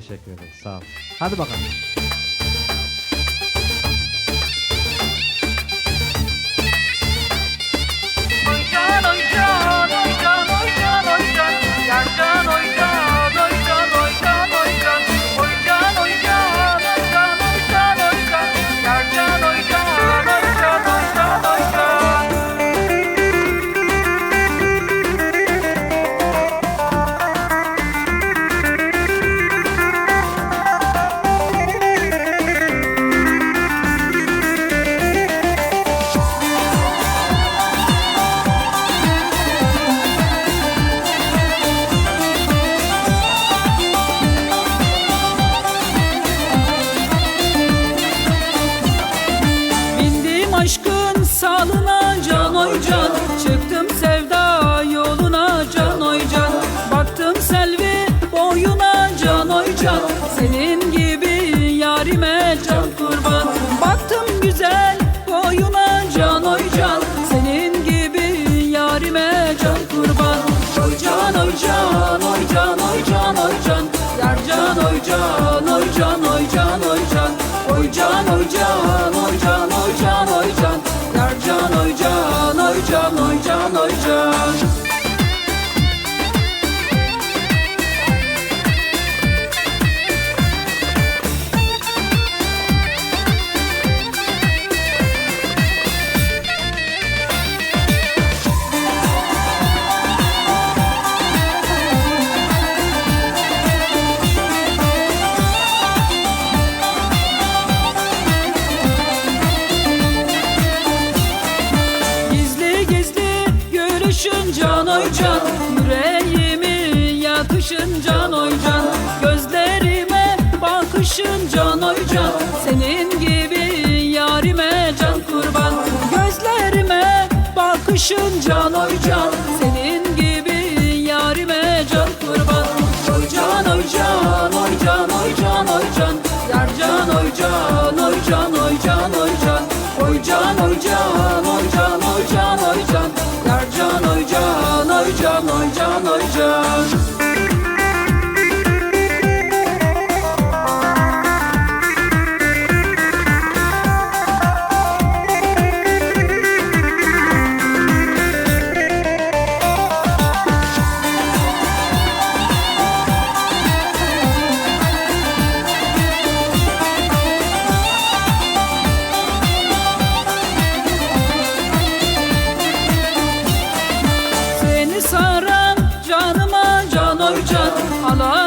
Teşekkür ederiz. Sağ olun. Hadi bakalım. Senin gibi yarime can kurban Baktım güzel boyuna can oy can Senin gibi yarime can kurban Oy can oy can oy can oy can oy can Yar can oy can oy can oy can oy can Oy can oy can oy can oy can oy can Yar can oy can oy can oy can oy can görüşün can oy can Yüreğimi yakışın can oy can Gözlerime bakışın can oy can Senin gibi yarime can kurban. Gözlerime bakışın can oy can can oy can oy can can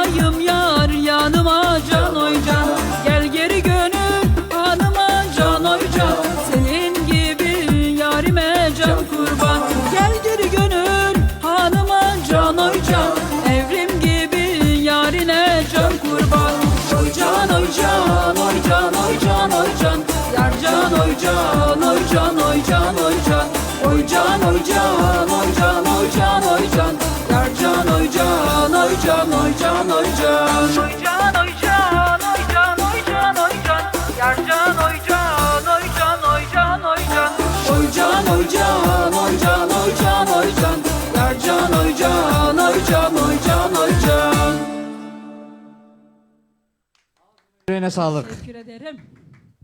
sağlık. Teşekkür ederim.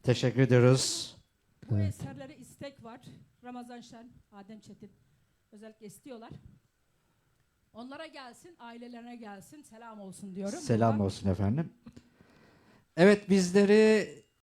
Teşekkür ediyoruz. Bu eserlere istek var. Ramazan Şen, Adem Çetin özellikle istiyorlar. Onlara gelsin, ailelerine gelsin, selam olsun diyorum. Selam Buradan. olsun efendim. Evet bizleri